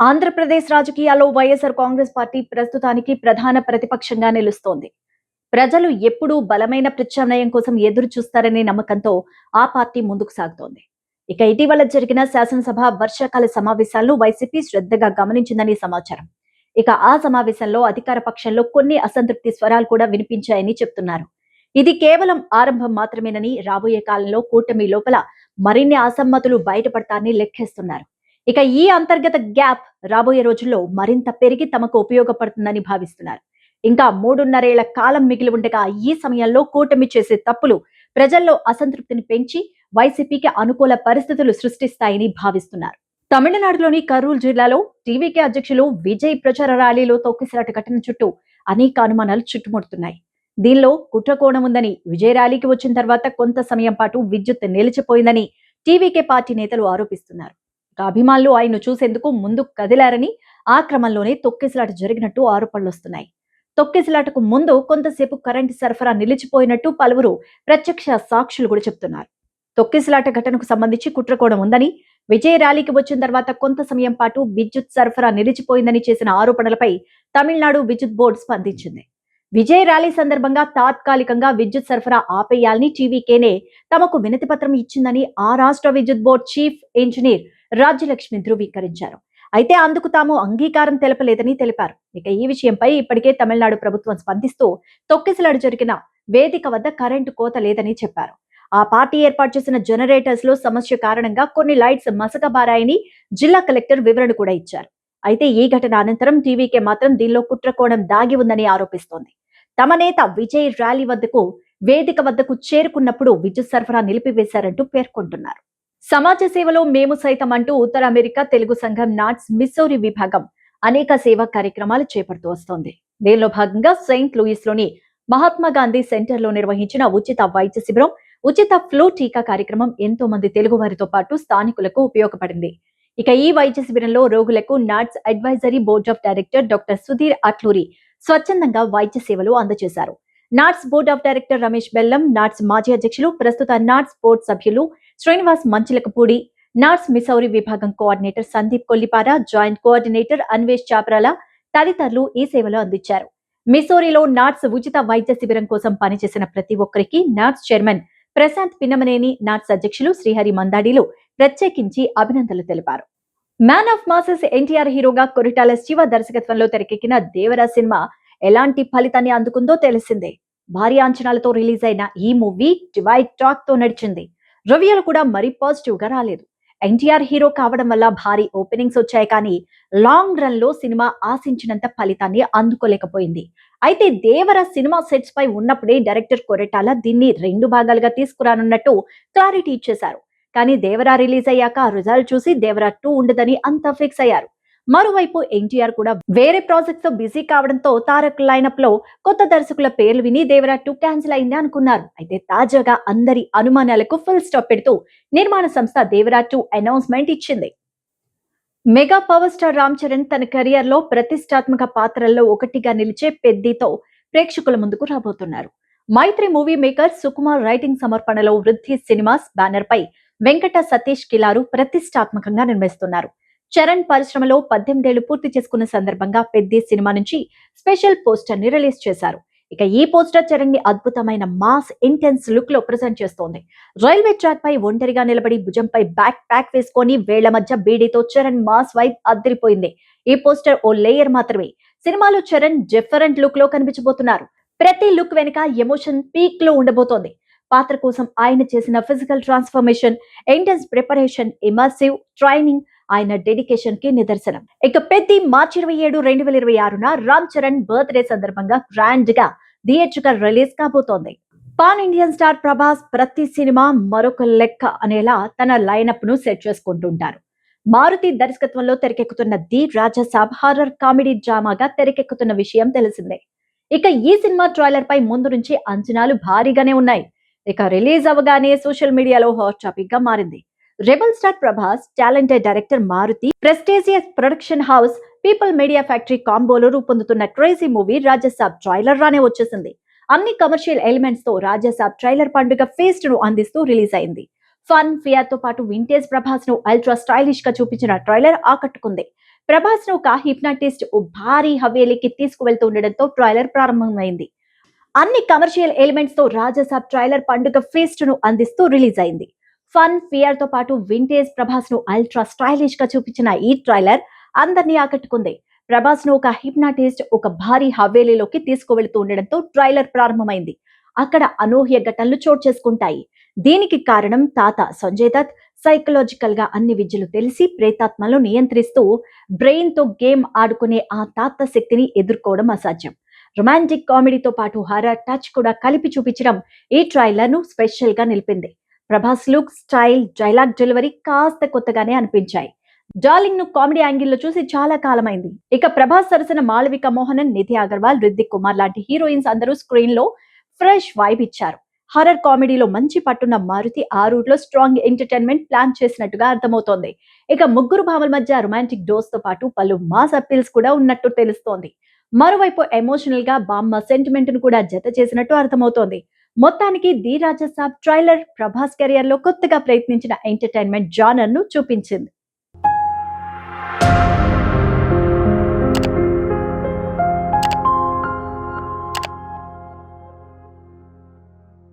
ఆంధ్రప్రదేశ్ రాజకీయాల్లో వైఎస్ఆర్ కాంగ్రెస్ పార్టీ ప్రస్తుతానికి ప్రధాన ప్రతిపక్షంగా నిలుస్తోంది. ప్రజలు ఎప్పుడూ బలమైన ప్రత్యామ్నాయం కోసం ఎదురు చూస్తారనే నమ్మకంతో ఆ పార్టీ ముందుకు సాగుతోంది. ఇక ఇటీవల జరిగిన శాసనసభ వర్షాకాల సమావేశాలను వైసీపీ శ్రద్ధగా గమనించిందని సమాచారం. ఇక ఆ సమావేశంలో అధికార పక్షంలో కొన్ని అసంతృప్తి స్వరాలు కూడా వినిపించాయని చెప్తున్నారు. ఇది కేవలం ఆరంభం మాత్రమేనని రాబోయే కాలంలో కూటమి లోపల మరిన్ని అసమ్మతులు బయటపడతారని లెక్కేస్తున్నారు. ఇక ఈ అంతర్గత గ్యాప్ రాబోయే రోజుల్లో మరింత పెరిగి తమకు ఉపయోగపడుతుందని భావిస్తున్నారు. ఇంకా మూడున్నరేళ్ళ కాలం మిగిలి ఉండగా ఈ సమయంలో కూటమి చేసే తప్పులు ప్రజల్లో అసంతృప్తిని పెంచి వైసీపీకి అనుకూల పరిస్థితులు సృష్టిస్తాయని భావిస్తున్నారు. తమిళనాడులోని కర్నూలు జిల్లాలో టీవీకే అధ్యక్షులు విజయ్ ప్రచార ర్యాలీలో తొక్కిసలాట ఘటన చుట్టూ అనేక అనుమానాలు చుట్టుముడుతున్నాయి. దీనిలో కుట్రకోణం ఉందని విజయ్ ర్యాలీకి వచ్చిన తర్వాత కొంత సమయం పాటు విద్యుత్ నిలిచిపోయిందని టీవీకే పార్టీ నేతలు ఆరోపిస్తున్నారు. అభిమానులు ఆయన్ను చూసేందుకు ముందుకు కదిలారని ఆ క్రమంలోనే తొక్కిసలాట జరిగినట్టు ఆరోపణలు వస్తున్నాయి. తొక్కిసలాటకు ముందు కొంతసేపు కరెంటు సరఫరా నిలిచిపోయినట్టు పలువురు ప్రత్యక్ష సాక్షులు కూడా చెప్తున్నారు తొక్కిసలాట ఘటనకు సంబంధించి కుట్రకోణం ఉందని విజయ ర్యాలీకి వచ్చిన తర్వాత కొంత సమయం పాటు విద్యుత్ సరఫరా నిలిచిపోయిందని చేసిన ఆరోపణలపై తమిళనాడు విద్యుత్ బోర్డు స్పందించింది. విజయ ర్యాలీ సందర్భంగా తాత్కాలికంగా విద్యుత్ సరఫరా ఆపేయాలని టీవీకేనే తమకు వినతి పత్రం ఇచ్చిందని ఆ రాష్ట్ర విద్యుత్ బోర్డు చీఫ్ ఇంజనీర్ రాజ్యలక్ష్మి ధృవీకరించారు. అయితే అందుకు తాము అంగీకారం తెలపలేదని తెలిపారు. ఇక ఈ విషయంపై ఇప్పటికే తమిళనాడు ప్రభుత్వం స్పందిస్తూ తొక్కిసలాడు జరిగిన వేదిక వద్ద కరెంటు కోత లేదని చెప్పారు. ఆ పార్టీ ఏర్పాటు చేసిన జనరేటర్స్లో సమస్య కారణంగా కొన్ని లైట్స్ మసకబారాయని జిల్లా కలెక్టర్ వివరణ కూడా ఇచ్చారు. అయితే ఈ ఘటన అనంతరం టీవీకే మాత్రం దీనిలో కుట్రకోణం దాగి ఉందని ఆరోపిస్తోంది. తమ నేత విజయ్ ర్యాలీ వద్దకు వేదిక వద్దకు చేరుకున్నప్పుడు విద్యుత్ సరఫరా నిలిపివేశారంటూ పేర్కొంటున్నారు. సమాజ సేవలో మేము సైతం అంటూ ఉత్తర అమెరికా తెలుగు సంఘం నాట్స్ మిస్సౌరి విభాగం అనేక సేవా కార్యక్రమాలు చేపడుతూ వస్తోంది. దీనిలో భాగంగా సెయింట్ లూయిస్లోని మహాత్మా గాంధీ సెంటర్లో నిర్వహించిన ఉచిత వైద్య శిబిరం ఉచిత ఫ్లూ టీకా కార్యక్రమం ఎంతో మంది తెలుగు వారితో పాటు స్థానికులకు ఉపయోగపడింది. ఇక ఈ వైద్య శిబిరంలో రోగులకు NATS advisory board of director doctor Sudhir Atluri స్వచ్ఛందంగా వైద్య సేవలు అందజేశారు. NATS board of director Ramesh Bellam NATS మాజీ అధ్యక్షులు ప్రస్తుత నాట్స్ బోర్డ్ సభ్యులు శ్రీనివాస్ మంచిలకపూడి నాట్స్ మిసౌరి విభాగం coordinator Sandeep Kollipara joint coordinator Anvesh Chaprala తదితరులు ఈ సేవలు అందించారు. మిసౌరిలో నాట్స్ ఉచిత వైద్య శిబిరం కోసం పనిచేసిన ప్రతి ఒక్కరికి NATS chairman Prashanth Pinnamaneni NATS అధ్యక్షులు శ్రీహరి మందాడిలు ప్రత్యేకించి అభినందనలు తెలిపారు. మ్యాన్ ఆఫ్ మాసెస్ ఎన్టీఆర్ హీరోగా కొరిటాల శివ దర్శకత్వంలో తెరకెక్కిన దేవరా సినిమా ఎలాంటి ఫలితాన్ని అందుకుందో తెలిసిందే. భారీ అంచనాలతో రిలీజ్ అయిన ఈ మూవీ డివైడ్ టాక్తో నడిచింది. రివ్యూలు కూడా మరీ పాజిటివ్గా రాలేదు. ఎన్టీఆర్ హీరో కావడం వల్ల భారీ ఓపెనింగ్స్ వచ్చాయి కానీ లాంగ్ రన్లో సినిమా ఆశించినంత ఫలితాన్ని అందుకోలేకపోయింది. అయితే దేవర సినిమా సెట్స్ పై ఉన్నప్పుడే డైరెక్టర్ కొరెటాల దీన్ని రెండు భాగాలుగా తీసుకురానున్నట్టు క్లారిటీ ఇచ్చేశారు. కానీ దేవరా రిలీజ్ అయ్యాక రిజల్ట్ చూసి దేవరా టూ ఉండదని అంతా ఫిక్స్ అయ్యారు. మరోవైపు ఎన్టీఆర్ కూడా వేరే ప్రాజెక్ట్తో బిజీ కావడంతో తారక్ లైనప్లో కొత్త దర్శకుల పేర్లు విని దేవరా టూ క్యాన్సిల్ అయింది అనుకున్నారు. అయితే తాజాగా అందరి అనుమానాలకు ఫుల్ స్టాప్ పెడుతూ నిర్మాణ సంస్థ దేవరా టూ అనౌన్స్మెంట్ ఇచ్చింది. Mega power star Ram Charan తన కెరియర్లో ప్రతిష్టాత్మక పాత్రల్లో ఒకటిగా నిలిచే పెద్దితో ప్రేక్షకుల ముందుకు రాబోతున్నారు. Mythri movie maker Sukumar writing సమర్పణలో వృద్ధి సినిమాస్ బ్యానర్ పై వెంకట సతీష్ కిలారు ప్రతిష్టాత్మకంగా నిర్మిస్తున్నారు. చరణ్ పరిశ్రమలో పద్దెనిమిదేళ్ళు పూర్తి చేసుకున్న సందర్భంగా పెద్ద సినిమా నుంచి స్పెషల్ పోస్టర్ని రిలీజ్ చేశారు. ఇక ఈ పోస్టర్ చరణ్ని అద్భుతమైన మాస్ ఇంటెన్స్ లుక్లో ప్రజెంట్ చేస్తోంది. రైల్వే ట్రాక్ పై ఒంటరిగా నిలబడి భుజంపై బ్యాక్ ప్యాక్ వేసుకొని వేళ్ళ మధ్య బీడీతో చరణ్ మాస్ వైబ్ అద్దరిపోయింది ఈ పోస్టర్ ఓ లేయర్ మాత్రమే. సినిమాలో చరణ్ డిఫరెంట్ లుక్లో కనిపించబోతున్నారు. ప్రతి లుక్ వెనుక ఎమోషన్ పీక్లో ఉండబోతోంది. పాత్ర కోసం ఆయన చేసిన physical transformation intense preparation immersive training ఆయన డెడికేషన్కి నిదర్శనం. ఇక పెద్ద మార్చి ఇరవై ఏడు రెండు వేల ఇరవై ఆరున రామ్ చరణ్ బర్త్డే సందర్భంగా గ్రాండ్గా థియేట్రికల్ రిలీజ్ కాబోతోంది. పాన్ ఇండియన్ స్టార్ ప్రభాస్ ప్రతి సినిమా మరొక లెక్క అనేలా తన లైనప్ను సెట్ చేసుకుంటుంటారు. మారుతి దర్శకత్వంలో తెరకెక్కుతున్న ది రాజసాబ్ హారర్ కామెడీ డ్రామాగా తెరకెక్కుతున్న విషయం తెలిసిందే. ఇక ఈ సినిమా ట్రైలర్ పై ముందు నుంచి అంచనాలు భారీగానే ఉన్నాయి. ఇక రిలీజ్ అవగానే సోషల్ మీడియాలో హాట్ టాపిక్గా మారింది. Rebel star Prabhas talented director Maruthi prestigious production house people media factory కాంబోలో రూపొందుతున్న క్రేజీ మూవీ రాజసాబ్ ట్రైలర్ రానే వచ్చేసింది. అన్ని కమర్షియల్ ఎలిమెంట్స్తో రాజసాబ్ ట్రైలర్ పండుగ ఫేస్ట్ను అందిస్తూ రిలీజ్ అయింది. ఫన్ ఫియర్తో పాటు వింటేజ్ ప్రభాస్ను అల్ట్రా స్టైలిష్గా చూపించిన ట్రైలర్ ఆకట్టుకుంది. ప్రభాస్ను ఒక హిప్నాటిస్ట్ ఓ భారీ హవేలీకి తీసుకువెళ్తూ ఉండడంతో ట్రైలర్ ప్రారంభమైంది. అన్ని కమర్షియల్ ఎలిమెంట్స్తో రాజసాబ్ ట్రైలర్ పండుగ ఫేస్ట్ను అందిస్తూ రిలీజ్ అయింది. ఫన్ ఫియర్తో పాటు వింటేజ్ ప్రభాస్ను అల్ట్రా స్టైలిష్గా చూపించిన ఈ ట్రైలర్ అందరినీ ఆకట్టుకుంది. ప్రభాస్ను ఒక హిప్నాటిస్ట్ ఒక భారీ హవేలీలోకి తీసుకువెళుతూ ఉండడంతో ట్రైలర్ ప్రారంభమైంది. అక్కడ అనూహ్య ఘటనలు చోటు చేసుకుంటాయి. దీనికి కారణం తాత సంజయ్ దత్. సైకలాజికల్గా అన్ని విద్యలు తెలిసి ప్రేతాత్మలను నియంత్రిస్తూ బ్రెయిన్తో గేమ్ ఆడుకునే ఆ తాత శక్తిని ఎదుర్కోవడం అసాధ్యం. రొమాంటిక్ కామెడీతో పాటు హారర్ టచ్ కూడా కలిపి చూపించడం ఈ ట్రైలర్ను స్పెషల్గా నిలిపింది. Prabhas look style dialogue delivery కాస్త కొత్తగానే అనిపించాయి. డార్లింగ్ను కామెడీ యాంగిల్లో చూసి చాలా కాలమైంది. ఇక ప్రభాస్ సరసన మాళవిక మోహనన్ నిధి అగర్వాల్ రిద్దిక్ కుమార్ లాంటి హీరోయిన్స్ అందరూ స్క్రీన్లో ఫ్రెష్ వైబ్ ఇచ్చారు. హర్రర్ కామెడీలో మంచి పట్టున్న మారుతి ఆ రూట్లో స్ట్రాంగ్ ఎంటర్టైన్మెంట్ ప్లాన్ చేసినట్టుగా అర్థమవుతోంది. ఇక ముగ్గురు భావల మధ్య రొమాంటిక్ డోస్తో పాటు పలు మాస్ అప్పీల్స్ కూడా ఉన్నట్టు తెలుస్తోంది. మరోవైపు ఎమోషనల్గా బామ్మ సెంటిమెంట్ను కూడా జత చేసినట్టు అర్థమవుతోంది. మొత్తానికి ది రాజసాబ్ ట్రైలర్ ప్రభాస్ కెరియర్లో కొత్తగా ప్రయత్నించిన ఎంటర్టైన్మెంట్ జానర్ను చూపించింది.